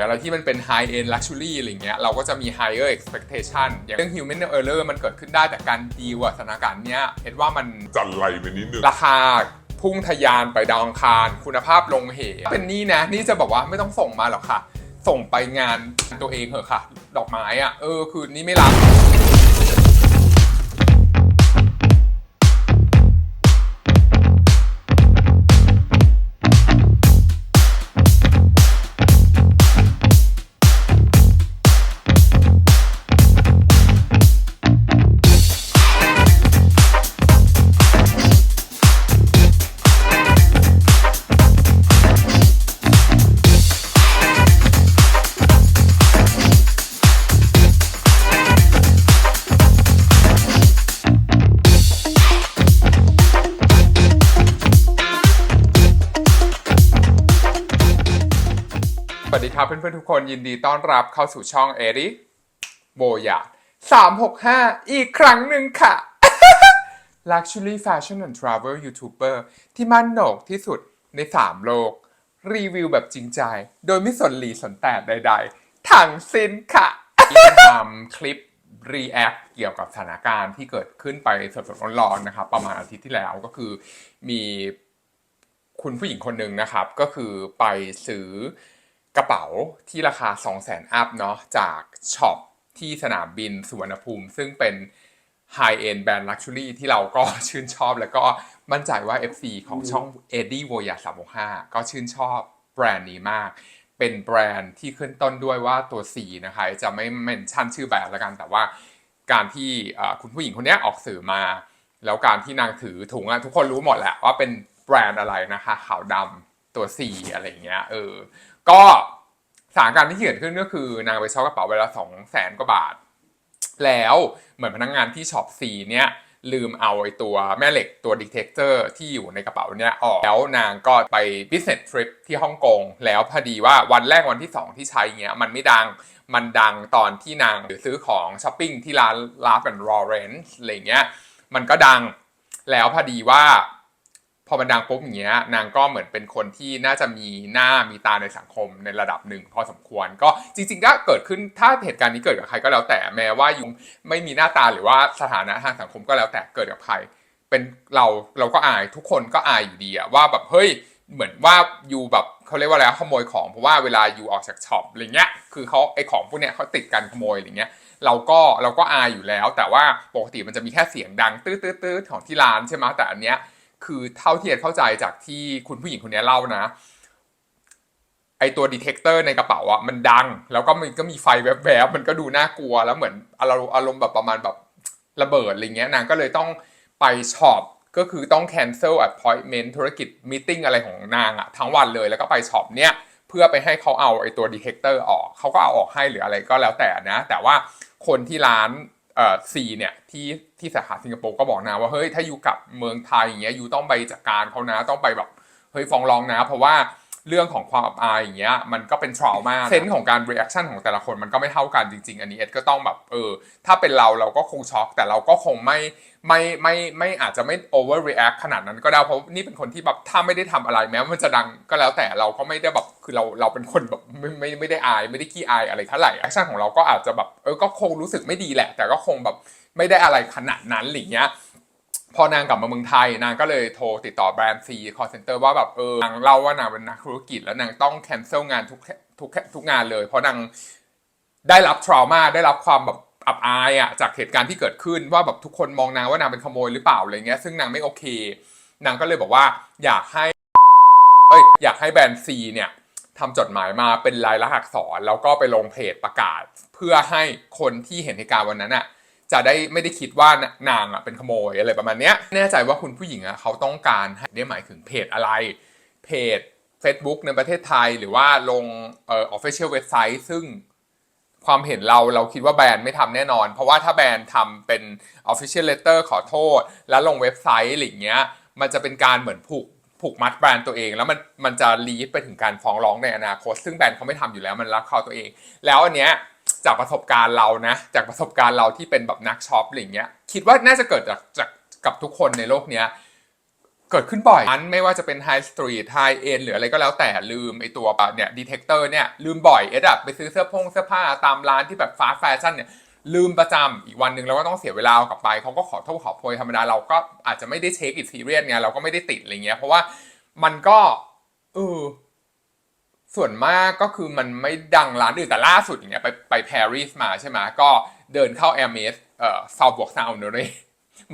อะไรที่มันเป็น high end luxury อะไรเงี้ยเราก็จะมี higher expectation อย่างเรื่อง human error มันเกิดขึ้นได้แต่การดีลกับสถานการณ์เนี้ยเอ็ดว่ามันจันไรไปนิดนึงราคาพุ่งทะยานไปดาวอังคาร คุณภาพลงเหวเป็นนี่นะ นี่จะบอกว่าไม่ต้องส่งมาหรอกค่ะ ส่งไปงานตัวเองเถอะค่ะ ดอกไม้อะเออ คือนี่ไม่รับ สวัสดีครับเพื่อนๆทุกคนยินดีต้อนรับเข้าสู่ช่องเอริโบยา365อีกครั้งหนึ่งค่ะ Luxury Fashion and Travel YouTuber ที่มั่นโหนกที่สุดใน3โลก รีวิวแบบจริงใจ โดยไม่สนหลีสนแตดใดๆทั้งสิ้นค่ะที่จะทำคลิป React เกี่ยวกับสถานการณ์ที่เกิดขึ้นไปสดๆร้อนๆนะครับ ประมาณอาทิตย์ที่แล้วก็คือมีคุณผู้หญิงคนหนึ่งนะครับ ก็คือไปซื้อ กระเป๋าที่ราคา 2 0 0 0 0 0 อัพเนาะจากช็อปที่สนามบินสุวรรณภูมิ ซึ่งเป็นไฮเอ็นแบรนด์ลักชัวรี่ที่เราก็ชื่นชอบ แล้วก็มั่นใจว่า FC ของช่อง e d d i e v o y a 365 ก็ชื่นชอบแบรนด์นี้มาก เป็นแบรนด์ที่ขึ้นต้นด้วยว่าตัว C นะคะ จะไม่เมนชั่นชื่อแบรนด์ล้วกัน แต่ว่าการที่คุณผู้หญิงคนนี้ออกสื่อมา แล้วการที่นางถือถุงอะทุกคนรู้หมดแหละว่าเป็นแบรนด์อะไรนะคะ ขาวดำตัว C อะไรอย่างเงี้ยเออ ก็สถานการณ์ที่เกิดขึ้นก็คือนางไปเช่ากระเป๋าใบละสองแสนกว่าบาท แล้วเหมือนพนักงานที่ช็อปซีเนี่ยลืมเอาไอ้ตัวแม่เหล็กตัวดีเทคเตอร์ที่อยู่ในกระเป๋าเนี่ยออก แล้วนางก็ไป business trip ที่ฮ่องกง แล้วพอดีว่าวันแรกวันที่ 2 ที่ใช้เงี้ยมันไม่ดังมันดังตอนที่นางซื้อของช้อปปิ้งที่ร้านลาฟแอนด์รอเรนส์อะไรเงี้ยมันก็ดังแล้วพอดีว่า พอมันดังปุ๊บอย่างเงี้ยนางก็เหมือนเป็นคนที่น่าจะมีหน้ามีตาในสังคมในระดับหนึ่ง พอสมควรก็จริงๆก็เกิดขึ้นถ้าเหตุการณ์นี้เกิดกับใครก็แล้วแต่แม้ว่ายุงไม่มีหน้าตาหรือว่าสถานะทางสังคมก็แล้วแต่เกิดกับใครเป็นเราเราก็อายทุกคนก็อายอยู่ดีอะว่าแบบเฮ้ยเหมือนว่ายูแบบเขาเรียกว่าอะไรขโมยของเพราะว่าเวลายูออกจากช็อปอะไรเงี้ยคือเขาไอของพวกเนี้ยเขาติดการขโมยอะไรเงี้ยเราก็เราก็อายอยู่แล้ว แต่ว่าปกติมันจะมีแค่เสียงดังตื้อตื้อตื้อของที่ร้านใช่ไหมแต่อันเนี้ย คือเท่าที่เอ็ดเข้าใจจากที่คุณผู้หญิงคนนี้เล่านะ ไอตัวดีเทคเตอร์ในกระเป๋าอะมันดัง แล้วก็มันก็มีไฟแวบๆมันก็ดูน่ากลัวแล้วเหมือนอารมณ์อารมณ์แบบประมาณแบบระเบิดอะไรเงี้ยนางก็เลยต้องไปช็อปก็คือต้อง cancel appointment ธุรกิจมีติ้งอะไรของนางอะทั้งวันเลยแล้วก็ไปช็อปเนี้ยเพื่อไปให้เขาเอาไอตัวดีเทคเตอร์ออกเขาก็เอาออกให้หรืออะไรก็แล้วแต่นะ แต่ว่าคนที่ร้าน ซีเนี่ยที่ที่สาขาสิงคโปร์ก็บอกนะว่าเฮ้ยถ้าอยู่กับเมืองไทยอย่างเงี้ยอยู่ต้องไปจัดการเขานะต้องไปแบบเฮ้ยฟ้องร้องนะ เพราะว่า เรื่องของความอับอายอย่างเงี้ยมันก็เป็นทรามาเซนส์ของการ reaction ของแต่ละคนมันก็ไม่เท่ากันจริง ๆ อันนี้เอ็ดก็ต้องแบบเออถ้าเป็นเราเราก็คงช็อก แต่เราก็คงไม่ไม่ไม่ไม่อาจจะไม่ over react ขนาดนั้นก็ได้เพราะนี่เป็นคนที่แบบถ้าไม่ได้ทำอะไรแม้ว่ามันจะดังก็แล้วแต่เราก็ไม่ได้แบบคือเราเราเป็นคนแบบไม่ไม่ไม่ได้อายไม่ได้ขี้อายอะไรเท่าไหร่แอคชั่นของเราก็อาจจะแบบเออก็คงรู้สึกไม่ดีแหละ แต่ก็คงแบบไม่ได้อะไรขนาดนั้นอะไรเงี้ย พอนางกลับมาเมืองไทยนางก็เลยโทรติดต่อแบรนด์ซีคอร์เซนเตอร์ว่าแบบเออนางเล่าว่านางเป็นนักธุรกิจ แล้วนางต้องแคนเซิลงานทุกทุกทุกงานเลย เพราะนางได้รับทรามาได้รับความแบบอับอายอะจากเหตุการณ์ที่เกิดขึ้นว่าแบบทุกคนมองนางว่านางเป็นขโมยหรือเปล่าอะไรเงี้ยซึ่งนางไม่โอเค นางก็เลยบอกว่าอยากให้เอ้ยอยากให้แบรนด์ซีเนี่ยทำจดหมายมาเป็นลายลักษณ์อักษรแล้วก็ไปลงเพจประกาศ เพื่อให้คนที่เห็นเหตุการณ์วันนั้นอะ จะได้ไม่ได้คิดว่านางอะเป็นขโมยอะไรประมาณเนี้ยแน่ใจว่าคุณผู้หญิงอะเขาต้องการให้ได้หมายถึงเพจอะไร เพจ Facebook ในประเทศไทยหรือว่าลงเอ่อ official website ซึ่งความเห็นเราเราคิดว่าแบรนด์ไม่ทำแน่นอน เพราะว่าถ้าแบรนด์ทำเป็น official letter ขอโทษ แล้วลงเว็บไซต์อะไรอย่างเงี้ย มันจะเป็นการเหมือนผูกผูกมัดแบรนด์ตัวเอง แล้วมันมันจะลีดไปถึงการฟ้องร้องในอนาคต ซึ่งแบรนด์เขาไม่ทำอยู่แล้วมันรักเขาตัวเอง แล้วอันเนี้ย จากประสบการณ์เรานะ จากประสบการณ์เราที่เป็นแบบนักช็อปอะไรอย่างเงี้ยคิดว่าน่าจะเกิดจากจากกับทุกคนในโลกเนี้ยเกิดขึ้นบ่อยอันไม่ว่าจะเป็นไฮสตรีทไฮเอ็นหรืออะไรก็แล้วแต่ลืมไอตัวเนี่ยดีเทคเตอร์เนี่ยลืมบ่อยเอ็ดอะไปซื้อเสื้อพงเสื้อผ้าตามร้านที่แบบฟาสแฟชั่นเนี่ยลืมประจำอีกวันหนึ่งเราก็ต้องเสียเวลากลับไปเขาก็ขอโทษขอโพยธรรมดาเราก็อาจจะไม่ได้เช็คอิทซีเรียสไงเราก็ไม่ได้ติดอะไรเงี้ยเพราะว่ามันก็เออ ส่วนมากก็คือมันไม่ดังร้านอื่นแต่ล่าสุดอย่างเงี้ยไปไปปารีสมาใช่ไหมก็เดินเข้าแอร์เมสเอ่อซาวบวกซาวเนเร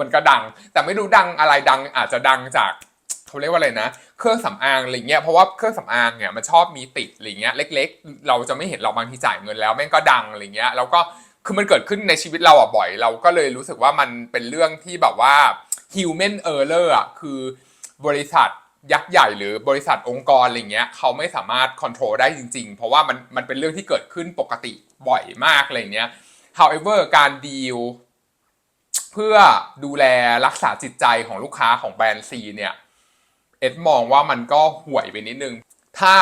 มันก็ดัง แต่ไม่รู้ดังอะไรดังอาจจะดังจากเขาเรียกว่าอะไรนะ เครื่องสำอางอะไรเงี้ยเพราะว่าเครื่องสำอางเนี่ยมันชอบมีติดอะไรเงี้ยเล็ก ๆ เราจะไม่เห็นเราบางทีจ่ายเงินแล้วแม่งก็ดังอะไรเงี้ยแล้วก็คือมันเกิดขึ้นในชีวิตเราอะบ่อย เราก็เลยรู้สึกว่ามันเป็นเรื่องที่แบบว่า human error อะคือบริษัท ยักษ์ใหญ่หรือบริษัทองค์กรอะไรเงี้ยเขาไม่สามารถ control ได้จริง ๆ เพราะว่ามันมันเป็นเรื่องที่เกิดขึ้นปกติบ่อยมากอะไรเงี้ย however การดีลเพื่อดูแลรักษาจิตใจของลูกค้าของแบรนด์ซีเนี่ยเอ็ดมองว่ามันก็ห่วยไปนิดนึง ถ้า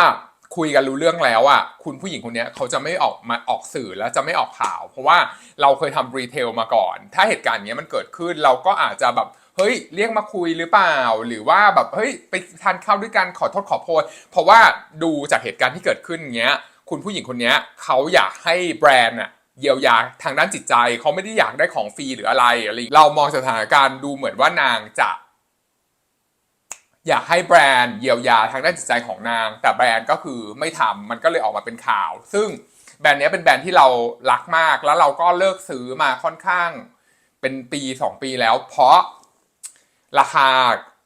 คุยกันรู้เรื่องแล้วอะคุณผู้หญิงคนนี้เขาจะไม่ออกมาออกสื่อแล้วจะไม่ออกข่าว เพราะว่าเราเคยทำรีเทลมาก่อน ถ้าเหตุการณ์นี้มันเกิดขึ้นเราก็อาจจะแบบ เฮ้ยเรียกมาคุยหรือเปล่า หรือว่าแบบเฮ้ยไปทานข้าวด้วยกันขอโทษขอโพยเพราะว่าดูจากเหตุการณ์ที่เกิดขึ้นเงี้ย คุณผู้หญิงคนเนี้ยเขาอยากให้แบรนด์อะเยียวยาทางด้านจิตใจเขาไม่ได้อยากได้ของฟรีหรืออะไรอะไรเรามองสถานการณ์ดูเหมือนว่านางจะ อยากให้แบรนด์เยียวยาทางด้านจิตใจของนาง แต่แบรนด์ก็คือไม่ทำมันก็เลยออกมาเป็นข่าว ซึ่งแบรนด์นี้เป็นแบรนด์ที่เรารักมาก แล้วเราก็เลิกซื้อมาค่อนข้าง เป็นปีสองปีแล้ว เพราะ ราคา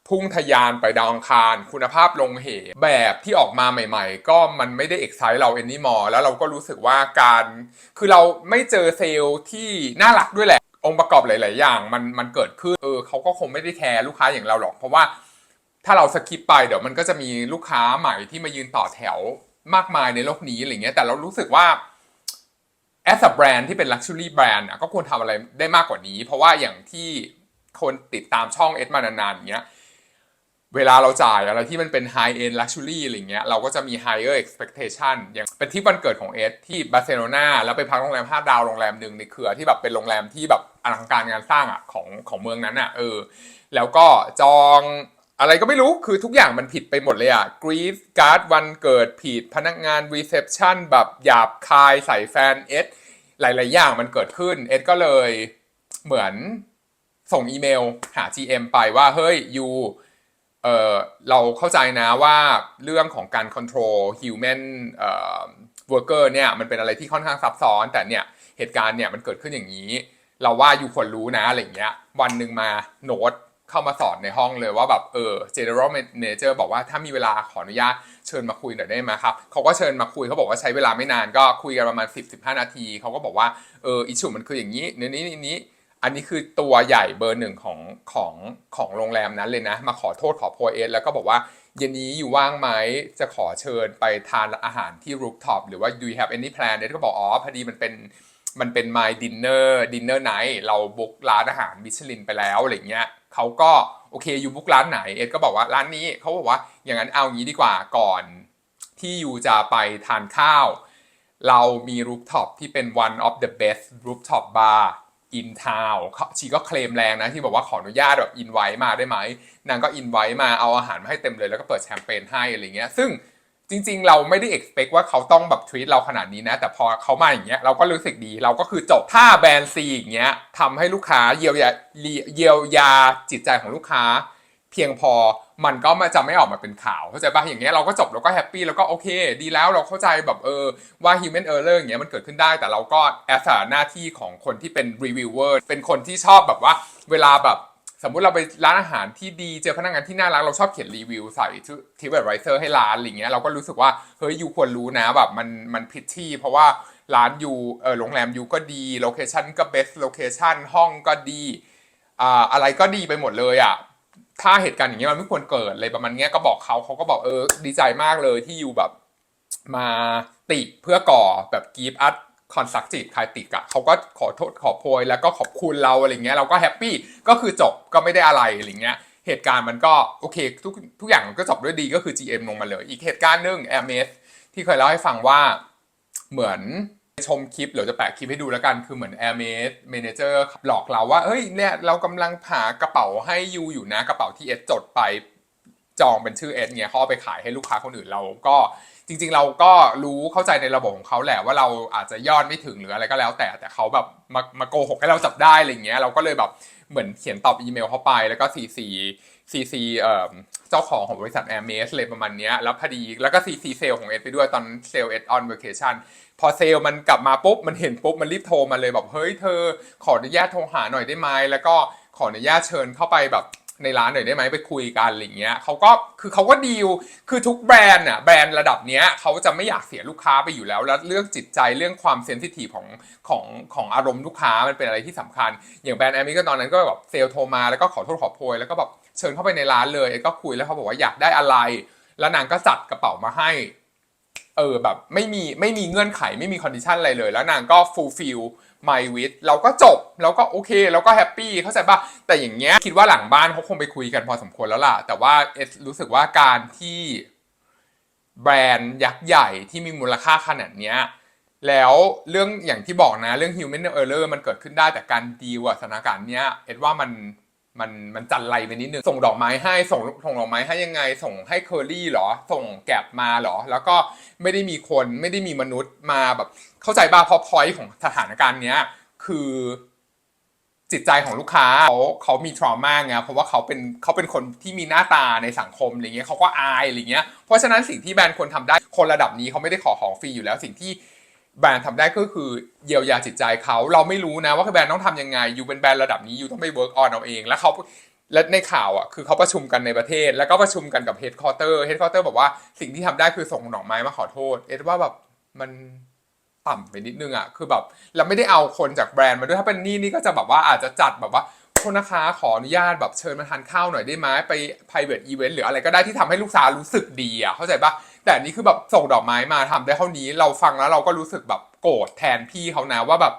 พุ่งทะยานไปดาวอังคาร คุณภาพลงเหวแบบที่ออกมาใหม่ๆ ก็มันไม่ได้เอกไซต์เราเอนนี่มอแล้วเราก็รู้สึกว่าการ คือเราไม่เจอเซลล์ที่น่ารักด้วยแหละ องค์ประกอบหลาย ๆ อย่างมันมันเกิดขึ้นเออเขาก็คงไม่ได้แคร์ลูกค้าอย่างเราหรอก เพราะว่าถ้าเราสคิปไปเดี๋ยวมันก็จะมีลูกค้าใหม่ที่มายืนต่อแถวมากมายในโลกนี้อะไรเงี้ยแต่เรารู้สึกว่า as a brand ที่เป็น luxury brand อะก็ควรทำอะไรได้มากกว่านี้ เพราะว่าอย่างที่ คนติดตามช่องเอสมานานๆอย่างเงี้ยเวลาเราจ่ายอะไรที่มันเป็น high end luxury อะไรเงี้ยเราก็จะมี higher expectation อย่างเป็นที่วันเกิดของเอสที่บาร์เซโลนาแล้วไปพักโรงแรม 5 ดาวโรงแรมหนึ่งในเครือที่แบบเป็นโรงแรมที่แบบอลังการงานสร้างอะของของเมืองนั้นอะเออแล้วก็จองอะไรก็ไม่รู้คือทุกอย่างมันผิดไปหมดเลยอะกรีฟการ์ดวันเกิดผิดพนักงานรีเซพชันแบบหยาบคายใส่แฟนเอสหลาย ๆ อย่างมันเกิดขึ้นเอสก็เลยเหมือน ส่งอีเมลหา GM ไปว่าเฮ้ยยูเออเราเข้าใจนะว่าเรื่องของการ control human เอ่อ worker เนี่ยมันเป็นอะไรที่ค่อนข้างซับซ้อน แต่เนี่ยเหตุการณ์เนี่ยมันเกิดขึ้นอย่างนี้ เราว่าอยู่ควรรู้นะอะไรอย่างเงี้ยวันหนึ่งมาโน้ตเข้ามาสอนในห้องเลยว่าแบบเออ general manager บอกว่าถ้ามีเวลาขออนุญาตเชิญมาคุยหน่อยได้ไหมครับเขาก็เชิญมาคุยเขาบอกว่าใช้เวลาไม่นานก็คุยกันประมาณ 10-15 นาทีเขาก็บอกว่าเอออิชูมันคืออย่างนี้เนื้อนี้นี้นี้ อันนี้คือตัวใหญ่เบอร์หนึ่งของของของโรงแรมนั้นเลยนะ มาขอโทษขอโพยเอสแล้วก็บอกว่าเย็นนี้อยู่ว่างไหมจะขอเชิญไปทานอาหารที่ rooftop หรือว่า do you have any plan เอสก็บอกอ๋อพอดีมันเป็นมันเป็น my dinner dinner night เราบุกร้านอาหารมิชลินไปแล้วอะไรเงี้ยเขาก็โอเคอยู่บุกร้านไหนเอ็ดก็บอกว่าร้านนี้เขาบอกว่าอย่างนั้นเอางี้ดีกว่าก่อนที่อยู่จะไปทานข้าว เรามีรูฟท็อปที่เป็น one of the best rooftop bar อินทาวเขาชีก็เคลมแรงนะที่บอกว่าขออนุญาตแบบอินไว้มาได้ไหมนางก็อินไว้มาเอาอาหารมาให้เต็มเลยแล้วก็เปิดแชมเปญให้อะไรเงี้ยซึ่งจริง ๆ เราไม่ได้ expect ว่าเขาต้องแบบทวีตเราขนาดนี้นะ แต่พอเขามาอย่างเงี้ยเราก็รู้สึกดีเราก็คือจบถ้าแบรนด์ซีอย่างเงี้ยทำให้ลูกค้าเยียวยาเยียวยาจิตใจของลูกค้า เพียงพอมันก็มาจะไม่ออกมาเป็นข่าวเข้าใจป่ะอย่างเงี้ยเราก็จบเราก็แฮปปี้แล้วก็โอเค ดีแล้วเราเข้าใจแบบเออว่า human error อย่างเงี้ยมันเกิดขึ้นได้ แต่เราก็ as a หน้าที่ของคนที่เป็น reviewer เป็นคนที่ชอบแบบว่าเวลาแบบสมมุติเราไปร้านอาหารที่ดีเจอพนักงานที่น่ารักเราชอบเขียนรีวิวใส่ที่แบบไรเซอร์ให้ร้านอะไรเงี้ยเราก็รู้สึกว่าเฮ้ยยูควรรู้นะแบบมันมันผิดที่เพราะว่าร้านยูเออโรงแรมยูก็ดีโลเคชันก็เบสโลเคชันห้องก็ดีอ่าอะไรก็ดีไปหมดเลยอะ ถ้าเหตุการณ์อย่างเงี้ยมันไม่ควรเกิดเลยประมาณเงี้ยก็บอกเขาเขาก็บอกเออดีใจมากเลยที่ยูแบบมาติเพื่อก่อแบบกีฟอัดคอนสักจิตคายติกอะเขาก็ขอโทษขอโพยแล้วก็ขอบคุณเราอะไรเงี้ยเราก็แฮปปี้ก็คือจบก็ไม่ได้อะไรอะไรเงี้ยเหตุการณ์มันก็โอเคทุกทุกอย่างมันก็จบด้วยดีก็คือ GM ลงมาเลย อีกเหตุการณ์หนึ่ง a i r m e s ที่เคยเล่าให้ฟังว่าเหมือน ชมคลิปเดี๋ยวจะแปะคลิปให้ดูแล้วกันคือเหมือน Air m a d Manager หลอกเราว่าเฮ้ยเนี่ยเรากำลังหากระเป๋าให้ยูอยู่นะกระเป๋าที่เอสจดไปจองเป็นชื่อเอสเนี่ยเขาเอาไปขายให้ลูกค้าคนอื่นเราก็จริง ๆ เราก็รู้เข้าใจในระบบของเขาแหละว่าเราอาจจะยอดไม่ถึงหรืออะไรก็แล้วแต่แต่เขาแบบมามาโกหกให้เราจับได้อะไรเงี้ยเราก็เลยแบบเหมือนเขียนตอบอีเมลเข้าไปแล้วก็ CC CC เอ่อเจ้าของของบริษัท Air m e s เลยประมาณนี้แล้วพอดีแล้วก็ CC เซลของเอสไปด้วยตอนเซลเอส on vacation พอเซลมันกลับมาปุ๊บ มันเห็นปุ๊บ มันรีบโทรมาเลยแบบเฮ้ยเธอ ขออนุญาตโทรหาหน่อยได้ไหมแล้วก็ขออนุญาตเชิญเข้าไปแบบในร้านหน่อยได้ไหมไปคุยกันอะไรเงี้ยเขาก็คือเขาก็ดีลคือทุกแบรนด์อะแบรนด์ระดับเนี้ยเขาจะไม่อยากเสียลูกค้าไปอยู่แล้ว แล้วเรื่องจิตใจเรื่องความเซนซิทีฟของของของอารมณ์ลูกค้ามันเป็นอะไรที่สำคัญ อย่างแบรนด์แอมมี่ก็ตอนนั้นก็แบบเซลโทรมาแล้วก็ขอโทษขอโพยแล้วก็แบบ เชิญเข้าไปในร้านเลย ก็คุยแล้วเขาบอกว่าอยากได้อะไร แล้วนางก็จัดกระเป๋ามาให้ เออแบบไม่มีไม่มีเงื่อนไขไม่มีคอนดิชันอะไรเลย แล้วนางก็ fulfill my wish เราก็จบเราก็โอเคเราก็แฮปปี้เข้าใจป่ะแต่อย่างเงี้ยคิดว่าหลังบ้านเขาคงไปคุยกันพอสมควรแล้วล่ะ แต่ว่าเอสรู้สึกว่าการที่แบรนด์ยักษ์ใหญ่ที่มีมูลค่าขนาดเนี้ยแล้วเรื่องอย่างที่บอกนะเรื่อง human error มันเกิดขึ้นได้แต่การดีลอะสถานการณ์เนี้ยเอ็ดว่ามัน มันมันจันไรไปนิดนึงส่งดอกไม้ให้ส่งส่งดอกไม้ให้ยังไง ส่งให้เคอรี่เหรอ ส่งแกบมาเหรอ แล้วก็ไม่ได้มีคนไม่ได้มีมนุษย์มาแบบ เข้าใจบ้าเพราะพอยของสถานการณ์เนี้ยคือจิตใจของลูกค้าเขาเขามีทรมาไงเพราะว่าเขาเป็นเขาเป็นคนที่มีหน้าตาในสังคมอะไรเงี้ยเขาก็อายอะไรเงี้ยเพราะฉะนั้นสิ่งที่แบรนด์ควรทำได้คนระดับนี้เขาไม่ได้ขอของฟรีอยู่แล้วสิ่งที่ แบรนด์ทำได้ก็คือเยียวยาจิตใจเขาเราไม่รู้นะว่าแบรนด์ต้องทำยังไงอยู่เป็นแบรนด์ระดับนี้อยู่ต้องไปเวิร์กออนเอาเอง แล้วเขาและในข่าวอะคือเขาประชุมกันในประเทศ แล้วก็ประชุมกันกับเฮดคอร์เตอร์เฮดคอร์เตอร์บอกว่าสิ่งที่ทำได้คือส่งดอกไม้มาขอโทษ เอ็ดว่าแบบมันต่ำไปนิดนึงอะคือแบบเราไม่ได้เอาคนจากแบรนด์มาด้วยถ้าเป็นนี่นี่ก็จะแบบว่าอาจจะจัดแบบว่าโทษนะคะขออนุญาตแบบเชิญมาทานข้าวหน่อยได้ไหมไป private event หรืออะไรก็ได้ที่ทำให้ลูกค้ารู้สึกดีอะเข้าใจปะ แต่อันนี้คือแบบส่งดอกไม้มาทำได้เท่านี้ เราฟังแล้วเราก็รู้สึกแบบโกรธแทนพี่เขานะว่าแบบ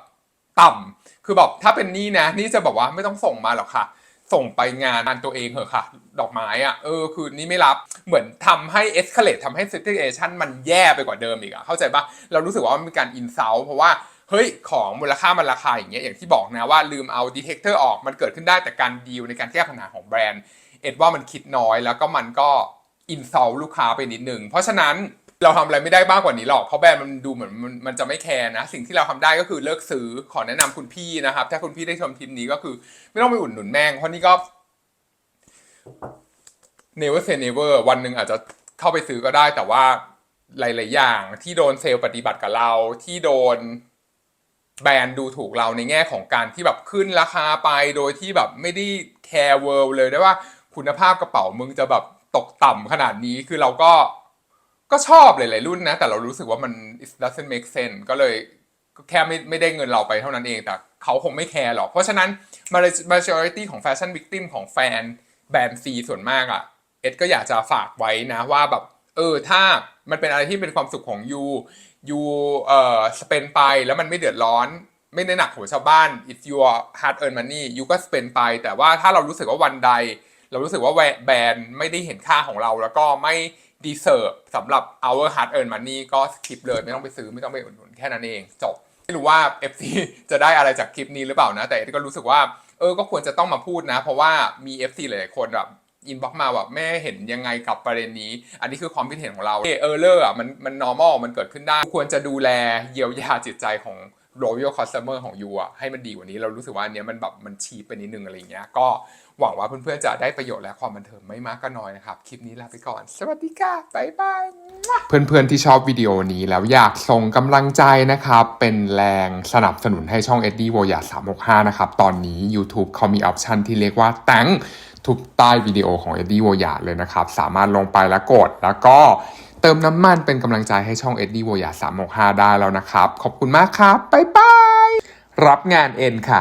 ต่ำคือแบบถ้าเป็นนี่นะนี่จะบอกว่าไม่ต้องส่งมาหรอกค่ะ ส่งไปงานงานตัวเองเหอะค่ะ ดอกไม้อะเออคือนี่ไม่รับเหมือนทำให้ escalate ทำให้ situation มันแย่ไปกว่าเดิมอีกอะเข้าใจปะเรารู้สึกว่ามันเป็นการ insult เพราะว่าเฮ้ย ของมูลค่ามันราคาอย่างเงี้ยอย่างที่บอกนะว่าลืมเอา detector ออกมันเกิดขึ้นได้แต่การดีลในการแก้ปัญหาของแบรนด์ เอ็ดว่ามันคิดน้อยแล้วก็มันก็ insult ลูกค้าไปนิดนึงเพราะฉะนั้นเราทำอะไรไม่ได้มากกว่านี้หรอก เพราะแบรนด์มันดูเหมือนมันมันจะไม่แคร์นะ สิ่งที่เราทำได้ก็คือเลิกซื้อขอแนะนำคุณพี่นะครับ ถ้าคุณพี่ได้ชมคลิปนี้ก็คือ ไม่ต้องไปอุดหนุนแม่ง เพราะนี่ก็ never say never วันหนึ่งอาจจะเข้าไปซื้อก็ได้ แต่ว่าหลาย ๆ อย่างที่โดนเซลล์ปฏิบัติกับเราที่โดนแบรนด์ดูถูกเราในแง่ของการที่แบบขึ้นราคาไปโดยที่แบบไม่ได้แคร์เวิลด์เลยได้ว่าคุณภาพกระเป๋ามึงจะแบบ ตกต่ำขนาดนี้คือเราก็ก็ชอบหลายๆรุ่นนะ แต่เรารู้สึกว่ามัน it doesn't make sense ก็เลยแค่ไม่ไม่ได้เงินเราไปเท่านั้นเอง แต่เขาคงไม่แคร์หรอก เพราะฉะนั้น majority ของ fashion victim ของแฟนแบรนด์ซีส่วนมากอะเอ็ดก็อยากจะฝากไว้นะว่าแบบ เออ ถ้ามันเป็นอะไรที่เป็นความสุขของยูยูเอ่อสเปนไปแล้วมันไม่เดือดร้อน ไม่ได้หนักหัวชาวบ้าน it's your hard earned money ยูก็สเปนไป แต่ว่าถ้าเรารู้สึกว่าวันใด เรารู้สึกว่าแบรนด์ไม่ได้เห็นค่าของเรา แล้วก็ไม่ deserve สำหรับ our hard earned money ก็สคิปเลยไม่ต้องไปซื้อไม่ต้องไปอุดหนุนแค่นั้นเองจบไม่รู้ว่า FC จะได้อะไรจากคลิปนี้หรือเปล่านะ แต่เอ็ดก็รู้สึกว่าเออก็ควรจะต้องมาพูดนะ เพราะว่ามี FC หลายๆคนแบบอินบ็อกมาแบบแม่เห็นยังไงกับประเด็นนี้ อันนี้คือความคิดเห็นของเราเออเลอร์อะมันมัน normal มันเกิดขึ้นได้ ควรจะดูแลเยียวยาจิตใจของ royal customer ของยูอะให้มันดีกว่านี้เรารู้สึกว่าอันเนี้ยมันแบบมันชีไปนิดนึงอะไรเงี้ยก็ หวังว่าเพื่อนๆจะได้ประโยชน์และความบันเทิงไม่มากก็น้อยนะครับ คลิปนี้ลาไปก่อน สวัสดีค่ะบ๊ายบาย เพื่อนๆที่ชอบวิดีโอนี้แล้วอยากส่งกำลังใจนะครับ เป็นแรงสนับสนุนให้ช่อง e d d i e w o y a 365 นะครับ ตอนนี้ YouTube เขามีออปชันที่เรียกว่าแตงทุกใต้วิดีโอของ e d d i e w o y a เลยนะครับ สามารถลงไปแล้วกดแล้วก็เติมน้ำมันเป็นกำลังใจให้ช่อง e d d i e w o y a 365 ได้แล้วนะครับ ขอบคุณมากครับบ๊ายบายรับงานเอ็นค่ะ